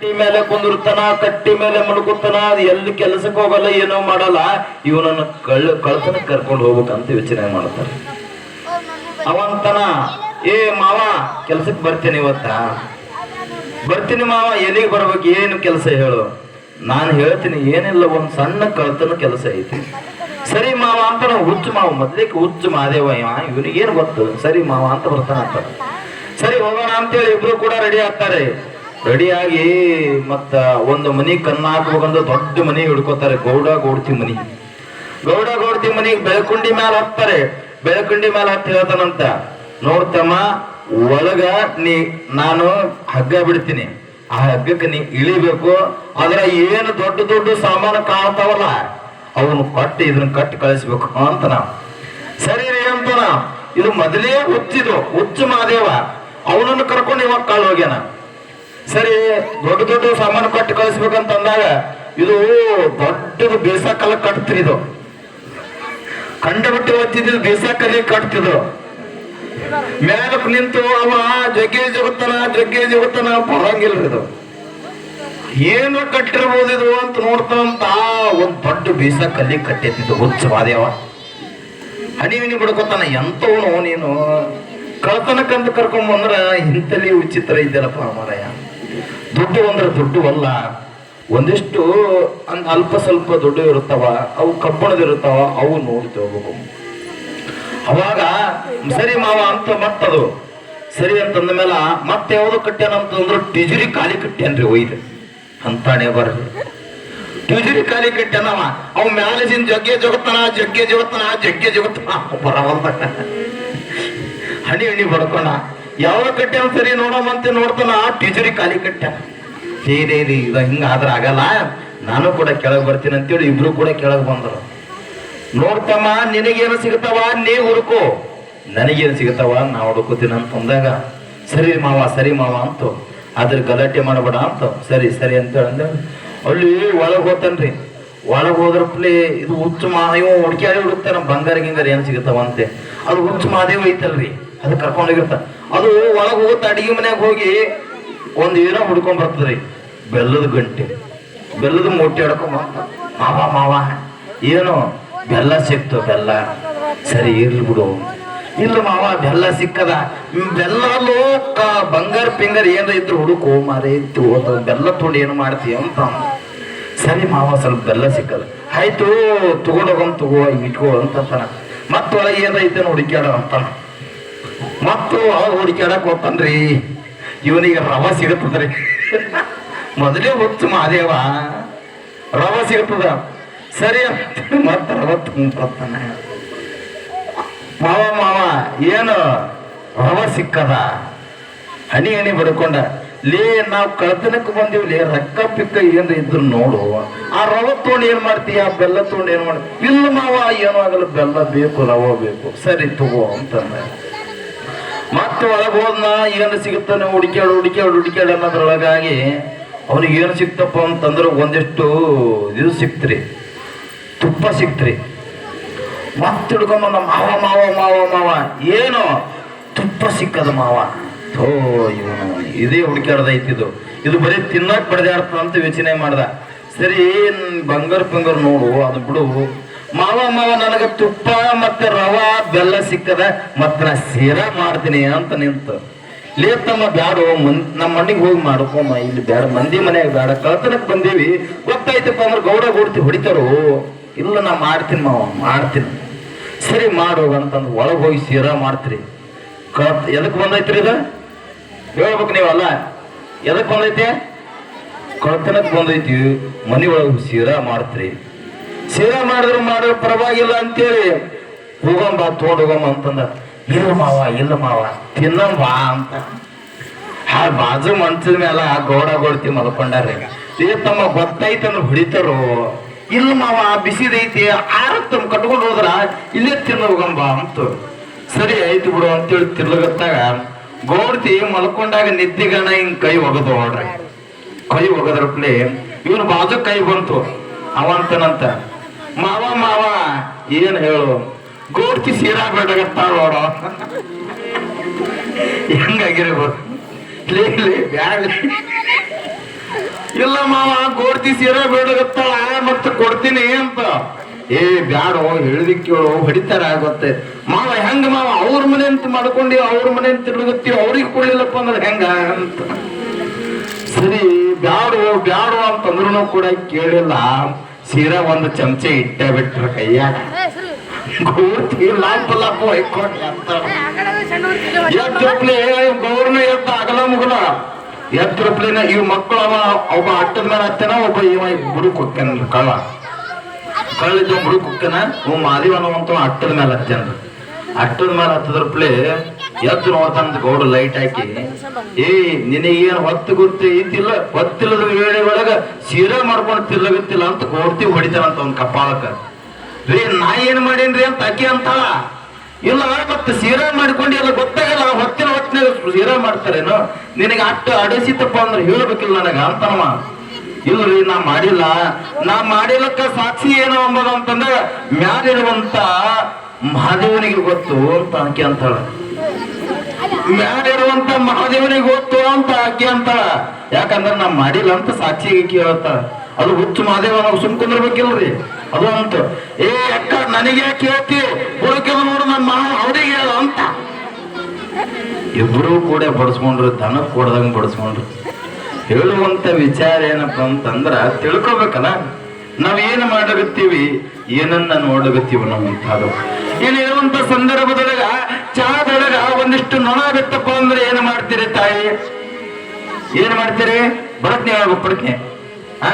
ಕಟ್ಟಿ ಮೇಲೆ ಕುಂದಿರ್ತಾನ, ಕಟ್ಟಿ ಮೇಲೆ ಮಲ್ಕೊತಾನ ಅದು ಎಲ್ಲಿ ಕೆಲಸಕ್ಕೆ ಹೋಗಲ್ಲ, ಏನೋ ಮಾಡಲ್ಲ. ಇವನನ್ನು ಕಳ್ಳ ಕಳ್ತನ ಕರ್ಕೊಂಡು ಹೋಗ್ಬೇಕಂತ ಯೋಚನೆ ಮಾಡ್ತಾರೆ. ಅವಂತನ, ಏ ಮಾವ, ಕೆಲ್ಸಕ್ಕೆ ಬರ್ತೀನಿ ಇವತ್ತ. ಬರ್ತೀನಿ ಮಾವ, ಎಲ್ಲಿಗೆ ಬರ್ಬೇಕು, ಏನು ಕೆಲಸ ಹೇಳು. ನಾನು ಹೇಳ್ತೀನಿ, ಏನಿಲ್ಲ, ಒಂದು ಸಣ್ಣ ಕಳ್ತನ ಕೆಲಸ ಐತಿ. ಸರಿ ಮಾವ ಅಂತ ನಾವು ಹುಚ್ಚು ಮಾವ ಮೊದ್ಲಿಕ್ಕೆ ಹುಚ್ಚು ಮಾದೇವ ಇವ, ಇವನಿಗೆ ಏನು ಗೊತ್ತು? ಸರಿ ಮಾವ ಅಂತ ಬರ್ತಾನ ಸರಿ ಹೋಗೋಣ ಅಂತೇಳಿ ಇಬ್ರು ಕೂಡ ರೆಡಿ ಆಗ್ತಾರೆ. ರೆಡಿಯಾಗಿ ಮತ್ತ ಒಂದು ಮನಿ ಕನ್ನ ದೊಡ್ಡ ಮನಿ ಹಿಡ್ಕೋತಾರೆ, ಗೌಡ ಗೌಡ್ತಿ ಮನಿ. ಗೌಡ ಗೌಡ್ತಿ ಮನಿಗೆ ಬೆಳಕುಂಡಿ ಮ್ಯಾಲ ಹತ್ತಾರೆ. ಬೆಳಕುಂಡಿ ಮ್ಯಾಲ ಹತ್ತಿ ಹೇಳ್ತಾನಂತ, ನೋಡ್ತಮ್ಮ, ಒಳಗ ನೀ, ನಾನು ಹಗ್ಗ ಬಿಡ್ತೀನಿ. ಆ ಹಗ್ಗಕ್ಕೆ ನೀ ಇಳಿಬೇಕು, ಅದ್ರ ಏನು ದೊಡ್ಡ ದೊಡ್ಡ ಸಾಮಾನು ಕಾಣ್ತಾವಲ್ಲ, ಅವನು ಕಟ್ಟಿ ಇದನ್ನ ಕಟ್ಟಿ ಕಳಿಸ್ಬೇಕು ಅಂತ ನಾವು. ಸರಿ ರೀ ಅಂತ ಇದು ಮೊದಲೇ ಹುಚ್ಚಿದ್ರು ಹುಚ್ಚು ಮಾದೇವ ಅವನನ್ನು ಕರ್ಕೊಂಡು ಇವಾಗ ಕಾಳು ಹೋಗ್ಯಾನ. ಸರಿ, ದೊಡ್ಡ ದೊಡ್ಡ ಸಾಮಾನು ಕಟ್ಟಿ ಕಳಿಸ್ಬೇಕಂತ ಅಂದಾಗ ಇದು ದೊಡ್ಡದು ಬೇಸಾಕಲ್ಲ ಕಟ್ತ್ರಿ ಇದು. ಕಂಡಬಿಟ್ಟು ಓದ್ತಿದ್ದು ಬೇಸಾಕಲ್ಲಿ ಕಟ್ತಿದ್ರು. ಮೇಲಕ್ ನಿಂತು, ಅವ ಜಗ್ಗಿ ಜಗುತ್ತನ ಜಗ್ಗಿ ಜಗುತ್ತನ ಬರಂಗಿಲ್ಲ ಇದು. ಏನು ಕಟ್ಟಿರ್ಬೋದು ಇದು ಅಂತ ನೋಡ್ತಾನಂತ ಒಂದ್ ದೊಡ್ಡ ಬೇಸಾಕಲ್ಲಿ ಕಟ್ಟಿದ್ದು ಹುಚ್ಚ ಮಾದೇವ ಹಣಿವಿನಿ ಬಿಡ್ಕೊತಾನ, ಎಂತವನು ನೀನು. ಕಳ್ತನಕ್ಕಂತ ಕರ್ಕೊಂಡ್ ಬಂದ್ರ ಇಂತಲ್ಲಿ ವಿಚಿತ್ರ ಇದ್ದಲ್ಲಪ್ಪ ಮಾರಾಯ. ದುಡ್ಡು ಅಂದ್ರೆ ದುಡ್ಡು ಅಲ್ಲ ಒಂದಿಷ್ಟು ಅಲ್ಪ ಸ್ವಲ್ಪ ದುಡ್ಡು ಇರುತ್ತವ, ಅವು ಕಬ್ಬಣದಿರುತ್ತವ, ಅವು ನೋಡಿ ತಗೋಬೇಕು. ಅವಾಗ, ಸರಿ ಮಾವ ಅಂತ ಮತ್ತದು. ಸರಿ ಅಂತಂದ ಮೇಲೆ ಮತ್ತೆ ಯಾವ್ದು ಕಟ್ಟ್ಯಾನಂತಂದ್ರೆ ಟಿಜುರಿ ಖಾಲಿ ಕಟ್ಟ್ಯಾನ್ರಿ ಒಯ್ದು. ಅಂತಾನೆ ಬರ್ರಿ. ಟಿಜುರಿ ಖಾಲಿ ಕಟ್ಟ್ಯಾನವ ಅವ್. ಮ್ಯಾಲಜಿನ ಜಗ್ಗೆ ಜಗತ್ತನ ಜಗ್ಗೆ ಜಗತ್ತನ ಜಗ್ಗೆ ಜಗತ್ತನ. ಬರವಲ್ದ. ಹಣಿ ಹಣಿ ಬಡ್ಕೋಣ. ಯಾವ ಕಟ್ಟೆ ಸರಿ ನೋಡಮ್ಮಂತ ನೋಡ್ತಾನ? ಟೀಚರಿಗೆ ಖಾಲಿ ಕಟ್ಟೆ ಸೀರೆ ರೀ ಇದು ಹಿಂಗ ಆದ್ರ ಆಗಲ್ಲ. ನಾನು ಕೂಡ ಕೆಳಗೆ ಬರ್ತೀನಿ ಅಂತೇಳಿ ಇಬ್ರು ಕೂಡ ಕೆಳಗೆ ಬಂದರು. ನೋಡ್ತಮ್ಮ, ನಿನಗೇನು ಸಿಗ್ತಾವ? ನೀ ಹುಡುಕು. ನನಗೇನು ಸಿಗ್ತಾವ? ನಾ ಹುಡುಕೋತೀನಿ ಅಂತ ಅಂದಾಗ, ಸರಿ ಮಾವ ಸರಿ ಮಾವ ಅಂತ. ಅದ್ರ ಗಲಾಟೆ ಮಾಡಬೇಡ ಅಂತ, ಸರಿ ಸರಿ ಅಂತ ಅಂದೇಳಿ ಅಲ್ಲಿ ಒಳಗ್ ಹೋತನ್ರಿ ಒಳಗೆ ಹೋದ್ರಪ್ಲೆ ಇದು ಹುಚ್ಚು ಮಾದೇವ ಹುಡುಕ್ಯಾಡಿ ಹುಡುಕ್ತಾನ. ಬಂಗಾರ, ಗಿಂಗಾರ ಏನ್ ಸಿಗ್ತಾವ ಅಂತೆ. ಅದು ಹುಚ್ಚು ಮಾದೇವ ಐತಲ್ರಿ. ಅದು ಕರ್ಕೊಂಡೋಗಿರ್ತ ಅದು ಒಳಗೆ ಹೋಗುತ್ತ ಅಡಿಗೆ ಮನ್ಯಾಗ ಹೋಗಿ ಒಂದು ಏನೋ ಹುಡ್ಕೊಂಡ್ ಬರ್ತದ್ರಿ. ಬೆಲ್ಲದ ಗಂಟೆ. ಬೆಲ್ಲದ ಮೊಟ್ಟೆ ಹಿಡ್ಕೊಂಡ್ ಬಂತ ಮಾವ ಮಾವ. ಏನು ಬೆಲ್ಲ ಸಿಕ್ತು, ಬೆಲ್ಲ. ಸರಿ, ಇರ್ಲಿ ಬಿಡು. ಇಲ್ಲ ಮಾವ, ಬೆಲ್ಲ ಸಿಕ್ಕದ. ಬೆಲ್ಲ ಲೋಕ, ಬಂಗಾರ, ಪಿಂಗರ್ ಏನ್ರ ಇದ್ರು ಹುಡುಕು, ಮಾರೇ, ಇತ್ತು. ಬೆಲ್ಲ ತೊಂಡು ಏನು ಮಾಡ್ತೀಯ ಅಂತ. ಸರಿ ಮಾವ, ಸ್ವಲ್ಪ ಬೆಲ್ಲ ಸಿಕ್ಕದ. ಆಯ್ತು ತಗೊಂಡೋಗಮ್ ತಗೋ ಇಟ್ಕೋ ಅಂತಂತಾನ ಮತ್ತೊಳಗೆ ಏನ್ರ ಐತೆ ಹುಡುಕ್ಯಾಡ ಅಂತಾನ ಮತ್ತು ಅವ್ರು ಹುಡುಕ್ಯಾಡಕ್ ಹೋಗ್ತಾನ್ರಿ. ಇವನಿಗೆ ರವ ಸಿಗುತ್ತದ್ರಿ. ಮೊದಲೇ ಹೊತ್ತು ಮಾದೇವ ರವ ಸಿಗುತ್ತದ. ಸರಿ ಮತ್ತೆ ರವ ತುಂಬ್ಕೊತಾನೆ. ಮಾವ ಮಾವ, ಏನು ರವ ಸಿಕ್ಕದ? ಹನಿ ಹನಿ ಬಡ್ಕೊಂಡ. ಲೇ, ನಾವು ಕಳ್ತನಕ್ಕೆ ಬಂದೀವಿ ಲೇ, ರೊಕ್ಕ ಪಿಕ್ಕ ಏನ್ರ ಇದ್ರು ನೋಡು. ಆ ರವ ತೊಗೊಂಡು ಏನ್ ಮಾಡ್ತೀಯ? ಆ ಬೆಲ್ಲ ತೊಗೊಂಡು ಏನ್ ಮಾಡ್ತೀವಿ ಇಲ್ಲ ಮಾವ, ಏನೂ ಆಗಲ್ಲ. ಬೆಲ್ಲ ಬೇಕು, ರವ ಬೇಕು. ಸರಿ, ತಗೋ ಅಂತಂದ. ಮತ್ತೆ ಒಳಗೆ ಹೋದ್ನ ಏನು ಸಿಗುತ್ತಾನೆ ಹುಡುಕ್ಯಾಡು ಹುಡುಕ್ಯಾಡು ಹುಡುಕ್ಯಾಡು ಅನ್ನೋದ್ರೊಳಗಾಗಿ ಅವನಿಗೆ ಏನು ಸಿಕ್ತಪ್ಪ ಅಂತಂದ್ರೆ ಒಂದಿಷ್ಟು ಇದು ಸಿಕ್ತ್ರಿ. ತುಪ್ಪ ಸಿಕ್ತ್ರಿ. ಮತ್ತೆ ಹಿಡ್ಕೊಂಬಂದ ಮಾವ ಮಾವ ಮಾವ ಮಾವ. ಏನು? ತುಪ್ಪ ಸಿಕ್ಕದ ಮಾವ. ಓ ಇವನು. ಇದೇ ಹುಡುಕ್ಯಾಡ್ದೈತಿದು ಇದು. ಇದು ಬರೀ ತಿನ್ನಕ್ ಬಡ್ದಾಡ್ತದ ಅಂತ ಯೋಚನೆ ಮಾಡ್ದ. ಸರಿ ಬಂಗಾರ ಪಂಗಾರ ನೋಡು, ಅದು ಬಿಡು. ಮಾವ ಮಾವ, ನನಗೆ ತುಪ್ಪ ಮತ್ತೆ ರವ ಬೆಲ್ಲ ಸಿಕ್ಕದ, ಮತ್ತೆ ನಾ ಸೀರಾ ಮಾಡ್ತೀನಿ ಅಂತ ನಿಂತು. ಲೇ ತಮ್ಮ ಬ್ಯಾಡು, ಮನ್ ನಮ್ಮ ಮಣ್ಣಿಗೆ ಹೋಗಿ ಮಾಡ್ಕೊಮ್ಮ ಇಲ್ಲಿ ಬ್ಯಾಡ, ಮಂದಿ ಮನೆಯಾಗ ಬ್ಯಾಡ ಕಳ್ತನಕ್ಕೆ ಬಂದೀವಿ. ಗೊತ್ತಾಯ್ತಪ್ಪ ಅಂದ್ರೆ ಗೌಡ ಗೌಡ್ತಿ ಹೊಡಿತಾರೋ? ಇಲ್ಲ, ನಾ ಮಾಡ್ತೀನಿ ಮಾವ, ಮಾಡ್ತೀನಿ. ಸರಿ ಮಾಡು ಅಂತಂದು ಒಳಗೆ ಹೋಗಿ ಸೀರಾ ಮಾಡ್ತೀರಿ. ಕಳತ್ ಎದಕ್ಕೆ ಬಂದೈತ್ರಿ ಇದು? ಹೇಳ್ಬೇಕು ನೀವಲ್ಲ? ಎದಕ್ಕೆ ಬಂದೈತೆ? ಕಳ್ತನಕ್ಕೆ ಬಂದೈತಿ. ಮನೆ ಒಳಗೆ ಸೀರಾ ಮಾಡ್ತೀರಿ. ಸೀರಾ ಮಾಡಿದ್ರು ಮಾಡ್ರ ಪರವಾಗಿಲ್ಲ ಅಂತೇಳಿ, ಹೋಗಂಬ ತೋಡ್ ಹೋಗಮ್ಮ ಅಂತಂದ. ಇಲ್ಲ ಮಾವ ಇಲ್ಲ ಮಾವ ತಿನ್ನಂಬಾ ಅಂತ. ಆ ಬಾಜು ಮಂಚದ ಮೇಲೆ ಆ ಗೋಡ ಗೋಡ್ತಿ ಮಲ್ಕೊಂಡಾರ ಏ ತಮ್ಮ ಗೊತ್ತೈತಂದ್ರೆ ಹೊಡಿತಾರೋ? ಇಲ್ಲ ಮಾವ ಬಿಸಿದೈತಿ ಆರತ್ತ ಕಟ್ಕೊಂಡು ಹೋದ್ರ ಇಲ್ಲೇ ತಿನ್ನ ಹೋಗಂಬ ಅಂತ. ಸರಿ ಆಯ್ತು ಬಿಡು ಅಂತೇಳಿ ತಿರ್ಲಗತ್ತಾಗ ಗೋಡ್ತಿ ಮಲ್ಕೊಂಡಾಗ ನಿದ್ದಿಗಣ ಹಿಂಗ್ ಕೈ ಒಗದು ನೋಡ್ರಿ. ಕೈ ಒಗದ್ರಪ್ಲೆ ಇವನು ಬಾಜು ಕೈ ಬಂತು. ಅವಂತನಂತ ಮಾವ ಮಾವ, ಏನ್ ಹೇಳು? ಗೋಡ್ಕಿ ಸೀರಾ ಬೇಡಗತ್ತಾಳ ನೋಡೋ. ಹೆಂಗಾಗಿರ್ಬೋದು ಇಲ್ಲ ಮಾವ ಗೋಡ್ತಿ ಸೀರಾ ಬೇಡಗತ್ತಾಳ ಮತ್ತೆ ಕೊಡ್ತೀನಿ ಅಂತ. ಏ, ಬ್ಯಾಡ, ಹೇಳಿದ ಕೇಳು, ಹೊಡಿತಾರ ಆಗುತ್ತೆ. ಮಾವ, ಹೆಂಗ ಮಾವ, ಅವ್ರ ಮನೆ ಅಂತ ಮಾಡ್ಕೊಂಡು, ಅವ್ರ ಮನೆ ಅಂತ ತಿರುಗುತ್ತೀವಿ ಅವ್ರಿಗೆ ಕೊಡ್ಲಿಲ್ಲಪ್ಪ ಅಂದ್ರೆ ಹೆಂಗ ಅಂತ. ಸರಿ, ಬ್ಯಾಡೋ ಬ್ಯಾಡೋ ಅಂತಂದ್ರು ಕೂಡ ಕೇಳಿಲ್ಲ. ಸೀರಾ ಒಂದು ಚಮಚೆ ಇಟ್ಟೆ ಬಿಟ್ರ ಕೈಯಾಗ. ಗೋರ್ತಿ ಲಾಪ ಲಾಪ ಹೊಯ್ಕೊಂಡು ಅಂತ ಎತ್ತಪ್ಲೆ ಗೌರ್ನ ಎತ್ತ ಅಗಲ ಮುಗಲ. ಎತ್ತಪ್ಲಿನ ಇವ್ ಮಕ್ಕಳು ಅವ ಒಬ್ಬ ಅಟ್ಟದ ಮೇಲೆ ಹತ್ತೇನ ಒಬ್ಬ ಇವ ಬುಡುಕ್ ಹೊಕ್ಕೇನ ಕಳ್ಳ. ಕಳ್ಳಿದ್ದ ಬುಡುಕ್ ಹೊಕ್ಕನ ಇವ್ ಮಾದಿವ ಅನ್ನುವಂತ ಅಟ್ಟದ ಮೇಲೆ ಹತ್ತೇನ ಅಟ್ಟದ ಮೇಲೆ ಹತ್ತದ್ರಪ್ಲೆ ಎದ್ದು ನೋಡ್ತಾನಂತ ಗೌಡ ಲೈಟ್ ಹಾಕಿ, ಏ, ನಿನಗೇನು ಹೊತ್ತು ಗೊತ್ತು ಇದ್ದಿಲ್ಲ? ಹೊತ್ತಿಲ್ಲದ ವೇಳೆ ಒಳಗ ಸೀರೆ ಮಾಡ್ಕೊಂಡು ತಿರ್ಲಗತ್ತಿಲ್ಲ ಅಂತ ಗೌಡ್ತಿ ಹೊಡಿತಾನಂತ ಒಂದ್ ಕಪ್ಪಾಳಕ್ಕ ರೀ, ನಾ ಏನ್ ಮಾಡೇನ್ರಿ ಅಂತ ಅಕ್ಕಿ ಅಂತ? ಇಲ್ಲ, ಮತ್ತೆ ಸೀರೆ ಮಾಡ್ಕೊಂಡು ಎಲ್ಲ ಗೊತ್ತಾಗಲ್ಲ ಹೊತ್ತಿನ ಹೊತ್ತಿನ ಸೀರೆ ಮಾಡ್ತಾರೇನು? ನಿನಗೆ ಅಟ್ಟು ಅಡಸಿತಪ್ಪ ಅಂದ್ರೆ ಹೇಳ್ಬೇಕಿಲ್ಲ ನನಗ ಅಂತನವ. ಇಲ್ರಿ, ನಾ ಮಾಡಿಲ್ಲ. ನಾ ಮಾಡಿಲ್ಲಕ್ಕ ಸಾಕ್ಷಿ ಏನು ಅಂಬದ ಅಂತಂದ್ರೆ, ಮ್ಯಾಲಿರುವಂತ ಮಹಾದೇವನಿಗೆ ಗೊತ್ತು ಅಂತ ಆಕೆ ಅಂತಾಳ ಮ್ಯಾಲಿರುವಂತ ಮಹಾದೇವನಿಗೆ ಗೊತ್ತು ಅಂತ ಆಕೆ ಅಂತಾಳ. ಯಾಕಂದ್ರೆ ನಾ ಮಾಡಿಲ್ಲ ಅಂತ ಸಾಕ್ಷಿಗೆ ಕೇಳತ್ತ ಅದು ಹುಚ್ಚು ಮಹಾದೇವ, ನಾವು ಸುಮ್ ಕುಂದಿರ್ಬೇಕಿಲ್ರಿ. ಅದು ಅಂತ ಏ ಅಕ್ಕ, ನನಗೆ ಕೇಳ್ತಿ ಹುಡುಕಿದ ನೋಡು ಮಾವ ಅವ್ರಿಗೆ ಹೇಳ ಅಂತ. ಇಬ್ರು ಕೂಡ ಬಡಿಸ್ಕೊಂಡ್ರು, ದನ ಕೊಡ್ದಂಗೆ ಬಡಿಸ್ಕೊಂಡ್ರು. ಹೇಳುವಂತ ವಿಚಾರ ಏನಪ್ಪ ಅಂತಂದ್ರ, ತಿಳ್ಕೊಬೇಕಲ್ಲ. ನಾವೇನ್ ಮಾಡಗತ್ತೀವಿ ಏನನ್ನ ನೋಡಗತ್ತೀವಿ ನಾವು ಇನ್ನು ಇರುವಂತ ಸಂದರ್ಭದೊಳಗ ಚಾದೊಳಗ ಒಂದಿಷ್ಟು ನೊಣ ಬಿತ್ತಪ್ಪ ಅಂದ್ರೆ ಏನ್ ಮಾಡ್ತೀರಿ ತಾಯಿ? ಏನ್ ಮಾಡ್ತೀರಿ? ಬಡತ್ನಿ ಹೇಳ್ಬೇಕು ಪ್ರಜ್ಞೆ ಆ?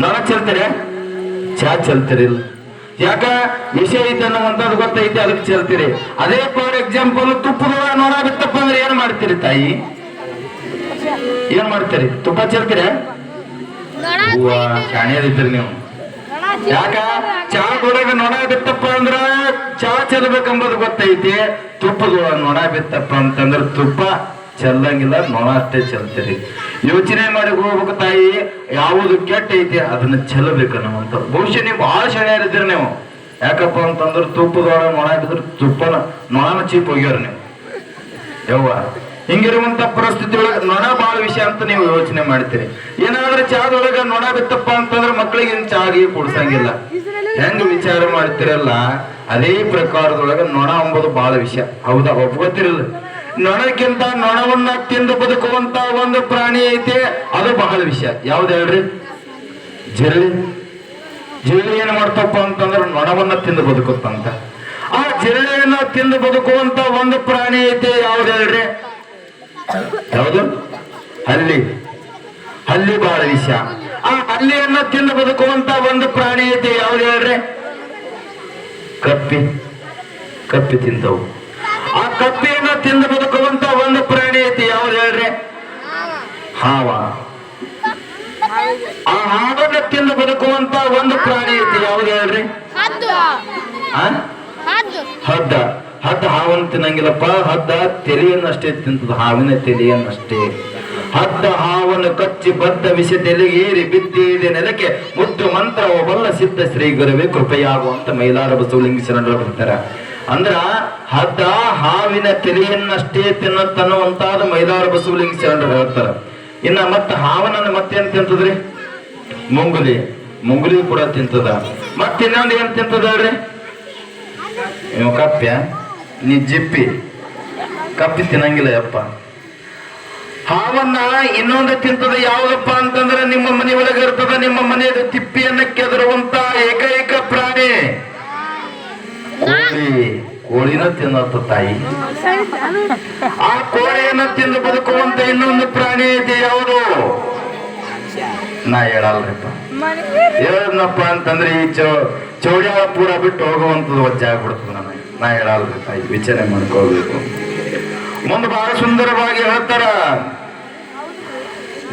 ನೊಣ ಚೆಲ್ತೀರಿ? ಚಾ ಚೆಲ್ತಿರಿಲ್ಲ ಯಾಕ? ವಿಷಯ ಐತೆ ಅನ್ನುವಂಥದ್ದು ಗೊತ್ತೈತೆ ಅದಕ್ಕೆ ಚೆಲ್ತೀರಿ. ಅದೇ ಫಾರ್ ಎಕ್ಸಾಂಪಲ್ ತುಪ್ಪದೊಳ ನೊಣ ಬಿತ್ತಪ್ಪ ಅಂದ್ರೆ ಏನ್ ಮಾಡ್ತೀರಿ ತಾಯಿ? ಏನ್ ಮಾಡ್ತೀರಿ? ತುಪ್ಪ ಚೆಲ್ತೀರಿ? ಹೂವ ಶಾಣಿಯದಿದ್ರಿ ನೀವು. ಯಾಕ? ಚಾ ಒಳಗ ನೊಣ ಬಿತ್ತಪ್ಪ ಅಂದ್ರ ಚಾ ಚೆಲ್ಬೇಕಂಬುದು ಗೊತ್ತೈತಿ. ತುಪ್ಪದ ನೊಣ ಬಿತ್ತಪ್ಪ ಅಂತಂದ್ರ ತುಪ್ಪ ಚೆಲ್ಲಂಗಿಲ್ಲ, ನೊಣ ಅಷ್ಟೇ ಚೆಲ್ತೀರಿ. ಯೋಚನೆ ಮಾಡಿ ಹೋಗ್ಬೇಕು ತಾಯಿ, ಯಾವುದು ಕೆಟ್ಟ ಐತಿ ಅದನ್ನ ಚೆಲ್ಲಬೇಕು ಅನ್ನುವಂತ ಬಹುಶಃ ನೀವು ಬಹಳ ಶಾಣಿಯರಿದ್ದೀರಿ ನೀವು. ಯಾಕಪ್ಪ ಅಂತಂದ್ರ ತುಪ್ಪದೊಳಗ ನೊಣ ಬಿದ್ರೆ ತುಪ್ಪನ ನೊಣನ ಚೀಪ್ ಹೋಗ್ಯಾರ ನೀವು. ಯವ್ವ. ಹಿಂಗಿರುವಂತ ಪರಿಸ್ಥಿತಿ ಒಳಗ ನೊಣ ಬಾಳ ವಿಷಯ ಅಂತ ನೀವು ಯೋಚನೆ ಮಾಡ್ತೀರಿ. ಏನಾದ್ರೂ ಚಾದೊಳಗ ನೊಣ ಬಿತ್ತಪ್ಪ ಅಂತಂದ್ರೆ ಮಕ್ಕಳಿಗೆ ಚಾಗಿ ಕುಡ್ಸಂಗಿಲ್ಲ. ಹೆಂಗ್ ವಿಚಾರ ಮಾಡ್ತಿರಲ್ಲ, ಅದೇ ಪ್ರಕಾರದೊಳಗ ನೊಣ ಅಂಬುದು ಬಹಳ ವಿಷಯ. ಹೌದಾ ಒಪ್ಕೋತಿರಲ್ಲ ನೊಣಕ್ಕಿಂತ ನೊಣವನ್ನ ತಿಂದು ಬದುಕುವಂತ ಒಂದು ಪ್ರಾಣಿ ಐತೆ, ಅದು ಬಹಳ ವಿಷಯ. ಯಾವ್ದು ಹೇಳ್ರಿ? ಜಿರಳಿ. ಜಿರಳಿ ಏನ್ ಮಾಡ್ತಪ್ಪ ಅಂತಂದ್ರೆ ನೊಣವನ್ನ ತಿಂದು ಬದುಕುತ್ತಂತ. ಆ ಜಿರಳಿಯನ್ನ ತಿಂದು ಬದುಕುವಂತ ಒಂದು ಪ್ರಾಣಿ ಐತೆ, ಯಾವ್ದು ಹೇಳ್ರಿ? ಯಾವುದು ಹಲ್ಲಿ ಹಲ್ಲಿ ಬಹಳ ವಿಷಯ. ಆ ಹಲ್ಲಿಯನ್ನ ತಿಂದು ಬದುಕುವಂತ ಒಂದು ಪ್ರಾಣಿ ಐತೆ ಯಾವ್ದು ಹೇಳ್ರಿ? ಕಪ್ಪಿ. ಕಪ್ಪಿ ತಿಂತವು. ಆ ಕಪ್ಪಿಯನ್ನ ತಿಂದು ಬದುಕುವಂತ ಒಂದು ಪ್ರಾಣಿ ಐತಿ ಯಾವ್ದು ಹೇಳ್ರಿ? ಹಾವ. ಆ ಹಾವನ್ನ ತಿಂದು ಬದುಕುವಂತ ಒಂದು ಪ್ರಾಣಿ ಐತಿ ಯಾವ್ದು ಹೇಳ್ರಿ? ಹದ್ದ. ಹದ್ದು ಹಾವನ್ನು ತಿನ್ನಂಗಿಲ್ಲಪ್ಪ, ಹದ್ದ ತೆಲೆಯನ್ನಷ್ಟೇ ತಿಂತದ, ಹಾವಿನ ತೆಲೆಯನ್ನಷ್ಟೇ. ಹದ್ದ ಹಾವನ್ನು ಕಚ್ಚಿ ಬದ್ದ ವಿಷ ಏರಿ ಬಿದ್ದಿದೆ ನೆಲಕ್ಕೆ, ಮುದ್ದು ಮಂತ್ರ ಬಲ್ಲ ಸಿದ್ಧ ಶ್ರೀ ಗುರುವೇ ಕೃಪೆಯಾಗುವಂತ ಮೈಲಾರ ಬಸವಲಿಂಗ ಶರಣರು ಬರ್ತಾರ ಅಂದ್ರ ಹದ್ದ ಹಾವಿನ ತೆಲೆಯನ್ನಷ್ಟೇ ತಿನ್ನತ್ತನ್ನುವಂತಾದ ಮೈಲಾರ ಬಸವಲಿಂಗ ಶರಣರು ಹೇಳ್ತಾರ. ಇನ್ನ ಮತ್ತ ಹಾವನನ್ನು ಮತ್ತೇನ್ ತಿಂತದ್ರಿ? ಮುಂಗುಲಿ. ಮುಂಗುಲಿ ಕೂಡ ತಿಂತದ. ಮತ್ತಿನ್ನೊಂದು ಏನ್ ತಿಂತದ ಹೇಳ್ರಿ? ಕಪ್ಪ್ಯ? ನೀ ಜಿಪ್ಪಿ. ಕಪ್ಪಿ ತಿನ್ನಂಗಿಲ್ಲ ಯಪ್ಪ. ಹಾವನ್ನ ಇನ್ನೊಂದು ತಿಂತದ ಯಾವುದಪ್ಪ ಅಂತಂದ್ರೆ ನಿಮ್ಮ ಮನೆ ಒಳಗೆ ಇರ್ತದ ನಿಮ್ಮ ಮನೆಯ ತಿಪ್ಪಿಯನ್ನ ಕೆದರುವಂತ ಏಕೈಕ ಪ್ರಾಣಿ. ಕೋಳಿ ಕೋಳಿನ ತಿನ್ನತ್ತ ತಾಯಿ. ಆ ಕೋಳಿಯನ್ನ ತಿಂದು ಬದುಕುವಂತ ಇನ್ನೊಂದು ಪ್ರಾಣಿ ಐತಿ ಯಾವುದು? ನಾ ಹೇಳಲ್ರಿಪ್ಪ. ಹೇಳಪ್ಪ ಅಂತಂದ್ರೆ ಈ ಚೌ ಚೌಡ್ಯಾಳ ಪೂರ ಬಿಟ್ಟು ಹೋಗುವಂಥದ್ದು ವಜ್ಜೆ ಆಗ್ಬಿಡ್ತದೆ ನನಗೆ. ನಾ ಹೇಳಲ್ರಿ ತಾಯಿ ವಿಚಾರಣೆ ಮಾಡ್ಕೋಬೇಕು ಮುಂದೆ ಬಹಳ ಸುಂದರವಾಗಿ ಹೇಳ್ತಾರ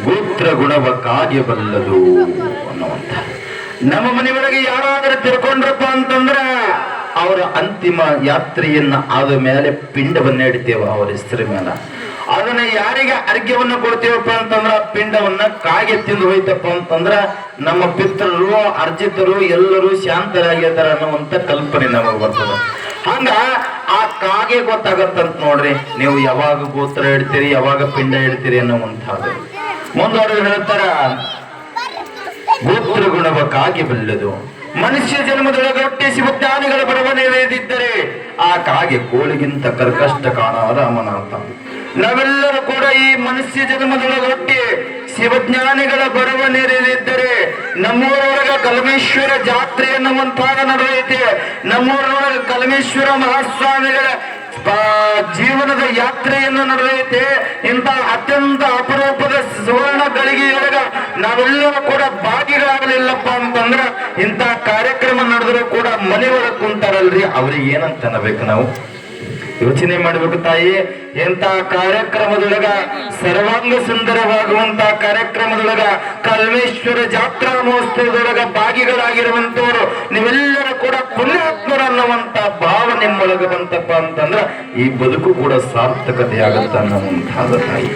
ಗೋತ್ರ ಗುಣವ ಕಾರ್ಯಬಲ್ಲದು ಬಲ್ಲದು ಅನ್ನುವಂತ. ನಮ್ಮ ಮನೆಯೊಳಗೆ ಯಾರಾದರೂ ತಿಳ್ಕೊಂಡ್ರಪ್ಪ ಅಂತಂದ್ರ, ಅವರ ಅಂತಿಮ ಯಾತ್ರೆಯನ್ನ ಆದ ಮೇಲೆ ಪಿಂಡವನ್ನ ಇಡ್ತೇವ, ಅವರ ಹೆಸರ ಮೇಲೆ. ಅದನ್ನ ಯಾರಿಗೆ ಅರ್ಘ್ಯವನ್ನ ಕೊಡ್ತೇವಪ್ಪ ಅಂತಂದ್ರ, ಪಿಂಡವನ್ನ ಕಾಗೆ ತಿಂದು ಹೋಯ್ತಪ್ಪ ಅಂತಂದ್ರ, ನಮ್ಮ ಪಿತೃರು, ಅರ್ಜಿತರು ಎಲ್ಲರೂ ಶಾಂತರಾಗಿರ್ತಾರ ಅನ್ನುವಂತ ಕಲ್ಪನೆ ನಮಗೆ ಬರ್ತದ. ಹಂಗ ಆ ಕಾಗೆ ಗೊತ್ತಾಗತ್ತಂತ ನೋಡ್ರಿ. ನೀವು ಯಾವಾಗ ಗೋತ್ರ ಇಡ್ತೀರಿ ಯಾವಾಗ ಪಿಂಡ ಇಡ್ತೀರಿ ಅನ್ನುವಂಥದ್ದು. ಮುಂದೋಡಿದ್ರು ಹೇಳ್ತಾರ, ಗೋತ್ರ ಕಾಗೆ ಬಲ್ಲದು. ಮನುಷ್ಯ ಜನ್ಮದೊಳಗೆ ಹುಟ್ಟಿ ಶಿವಜ್ಞಾನಿಗಳ ಬರವಣಿದಿದ್ದರೆ ಆ ಕಾಗೆ ಕೋಳಿಗಿಂತ ಕರ್ಕಷ್ಟ ಕಾಣ ಅಮನಾಥ ನಾವೆಲ್ಲರೂ ಕೂಡ ಈ ಮನುಷ್ಯ ಜನ್ಮದೊಳಗೆ ಹುಟ್ಟಿ ಶಿವಜ್ಞಾನಿಗಳ ಬರುವ ನೀರಿದ್ದರೆ ನಮ್ಮೂರೊಳಗ ಕಲಮೇಶ್ವರ ಜಾತ್ರೆ ಎನ್ನುವಂತಹ ನಡೆಯುತ್ತೆ ನಮ್ಮೂರೊಳಗ ಕಲಮೇಶ್ವರ ಮಹಾಸ್ವಾಮಿಗಳ ಜೀವನದ ಯಾತ್ರೆಯನ್ನು ನಡೆಯುತ್ತೆ ಇಂಥ ಅತ್ಯಂತ ಅಪರೂಪದ ಸುವರ್ಣ ಗಳಿಗೆಯೊಳಗ ನಾವೆಲ್ಲರೂ ಕೂಡ ಭಾಗಿಗಳಾಗಲಿಲ್ಲಪ್ಪ ಅಂತಂದ್ರ ಇಂಥ ಕಾರ್ಯಕ್ರಮ ನಡೆದ್ರೂ ಕೂಡ ಮನೆಯೊಳಗೆ ಕುಂತಾರಲ್ರಿ. ಅವ್ರಿಗೆ ಏನಂತ ಅನ್ನಬೇಕು ನಾವು? ಯೋಚನೆ ಮಾಡ್ಬೇಕು ತಾಯಿ ಎಂತ ಕಾರ್ಯಕ್ರಮದೊಳಗ ಸರ್ವಾಂಗ ಸುಂದರವಾಗುವಂತ ಕಾರ್ಯಕ್ರಮದೊಳಗ ಕಲ್ಮೇಶ್ವರ ಜಾತ್ರಾ ಮಹೋತ್ಸವದೊಳಗ ಭಾಗಿಗಳಾಗಿರುವಂತವರು ನೀವೆಲ್ಲರೂ ಕೂಡ ಅನ್ನುವಂತ ಭಾವ ನಿಮ್ಮೊಳಗೆ ಬಂತಪ್ಪ ಅಂತಂದ್ರ ಈ ಬದುಕು ಕೂಡ ಸಾರ್ಥಕತೆ ಆಗತ್ತ ಅನ್ನುವಂತಹ ತಾಯಿ.